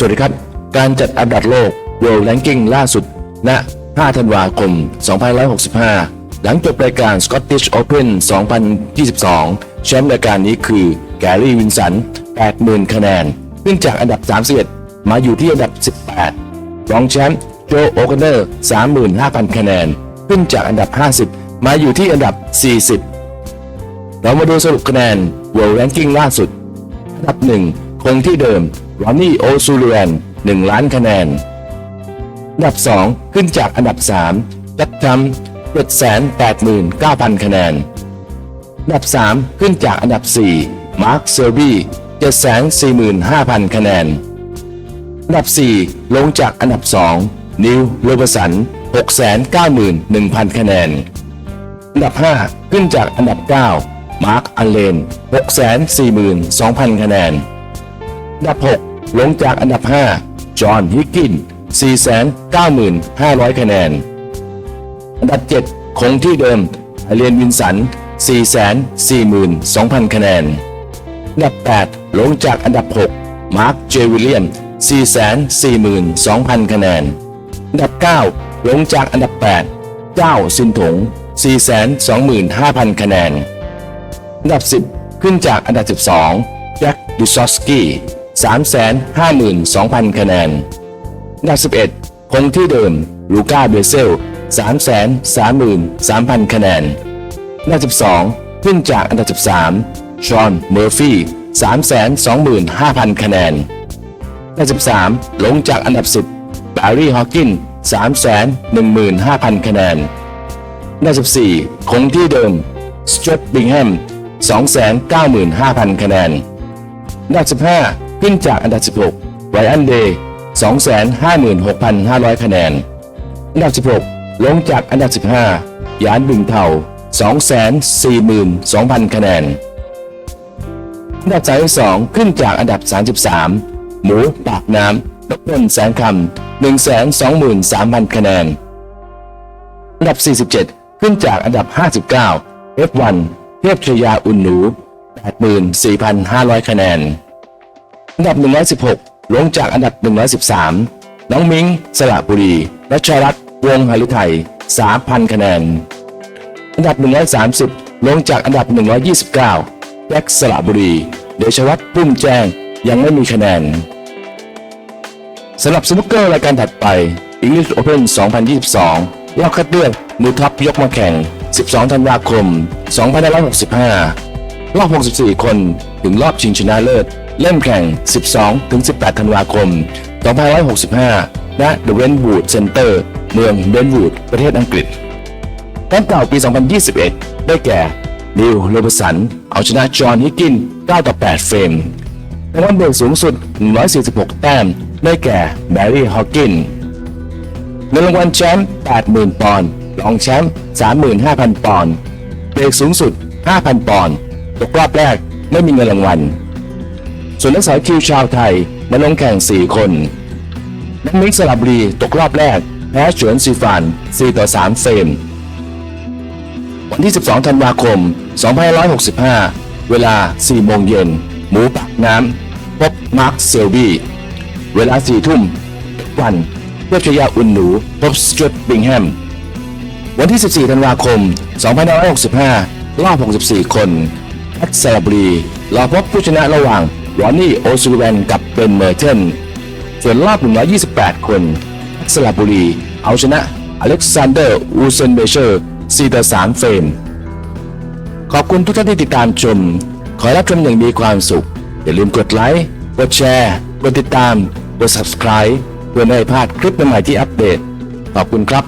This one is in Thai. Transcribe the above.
สวัสดีครับ การจัดอันดับโลก World Ranking ล่าสุด ณ 5 ธันวาคม 2565 หลังจบรายการ Scottish Open 2022 แชมป์รายการนี้คือแกรี่วินสัน 80,000 คะแนน ขึ้นจากอันดับ 31 มาอยู่ที่อันดับ 18 รองแชมป์โจโอคอนเนอร์ 35,000 คะแนน ขึ้นจากอันดับ 50 มาอยู่ที่อันดับ 40 เรามาดูสรุปคะแนน World Ranking ล่าสุด อันดับหนึ่งคงที่เดิม รอนนี่โอซูเลียน1 ล้านคะแนน อันดับ 2 ขึ้นจากอันดับ 3 จัดจำ789,000คะแนน อันดับ 3 ขึ้นจากอันดับ 4 มาร์คเซอร์บี้745,000คะแนน อันดับ 4 ลงจากอันดับ 2 นิวโรเบสัน691,000คะแนน อันดับ 5 ขึ้นจากอันดับ 9 มาร์คอันเลน642,000คะแนน อันดับ 6 ลงจากอันดับ 5 จอห์นฮิกกิน 495,500 คะแนน อันดับ 7 คงที่เดิมอเลียนวินสัน 442,000 คะแนน อันดับ 8 ลงจากอันดับ 6 มาร์ค เจวิลเลียม 442,000 คะแนน อันดับ 9 ลงจากอันดับ 8 เจ้าซินถง 425,000 คะแนน อันดับ 10 ขึ้นจากอันดับ 12 แจ็คดิซอสกี้ 352,000 คะแนนอันดับ 11 คงที่เดิม ลูก้าเบเซล 333,000 คะแนนอันดับ 12 ขึ้นจากอันดับ 13 ชอนเมอร์ฟี่ 325,000 คะแนนอันดับ 13 ลงจากอันดับ 10 บารี่ฮอว์กิน 315,000 คะแนนอันดับ 14 คงที่เดิมสจ t ตบิงแฮม 295,000 คะแนนอันดับ 15 ขึ้นจากอันดับ 16ไรอันเดย์ 256,500 คะแนน อันดับ 16 ลงจากอันดับ 15 ยานบึงเทา 242,000 คะแนน อันดับ 32 ขึ้นจากอันดับ 33 หมูปากน้ำนกเปิ้ลแสงคำ123,000 คะแนน อันดับ 47 ขึ้นจากอันดับ 59 F1 เทพชยาอุ่นหนู 84,500 คะแนน อันดับ 116ลงจากอันดับ 113 น้องมิงสระบุรีรัชรัตน์วงศ์หฤทัย3,000 คะแนน อันดับ 130 ลงจากอันดับ 129แจ็คสระบุรี เดชวัฒน์ปุ้มแจ้งยังไม่มีคะแนนสำหรับสนุกเกอร์รายการถัดไป English Open 2022 รอบคัดเลือกมือท็อปยกมาแข่ง 12 ธันวาคม 2565 รอบ 64 คน ถึงรอบชิงชนะเลิศ เริ่มแข่ง 12-18 ธันวาคม 2565 ณ The Brentwood Center เมืองเบนวูด ประเทศอังกฤษแชมป์เก่าปี 2021 ได้แก่นิวโรเบสัน เอาชนะจอห์นฮิกกิน 9 ต่อ 8 เฟรมรางวัลเบรกสูงสุด 146 แต้ม ได้แก่แบร์รี่ฮอว์กินเงินรางวัลแชมป์ 80,000 ปอนด์ รองแชมป์ 35,000 ปอนด์ เบรกสูงสุด 5,000 ปอนด์ ตกรอบแรกไม่มีเงินรางวัล ส่วนนักสาวคิวชาวไทยมาลงแข่ง 4 คนนักมิกสระบุรีตกรอบแรกแพ้เฉินซีฟาน 4 ต่อ 3 เฟรม วันที่ 12 ธันวาคม 2565 เวลา 4 โมงเย็น หมูปากน้ำ พบมาร์คเซลบี้ เวลา 4 ทุ่มวันเพื่อชยาอุ่นหนู พบสจ t ตบิงแฮม วันที่ 14 ธันวาคม 2565 รอบ 64 คนแอดสระบุรีรอพบผู้ชนะระหว่าง รอนนี่โอซูแวนกับเบนเมอร์เทนส่วนรอบ 128 คนสระบุรี เอาชนะอเล็กซานเดอร์ อูเซนเบเชอร์4ต่อ3เฟรม ขอบคุณทุกท่านที่ติดตามชม ขอรับชมอย่างมีความสุข อย่าลืมกดไลค์ กดแชร์ กดติดตาม กด subscribe เพื่อไม่ให้พลาดคลิปใหม่ที่อัปเดต ขอบคุณครับ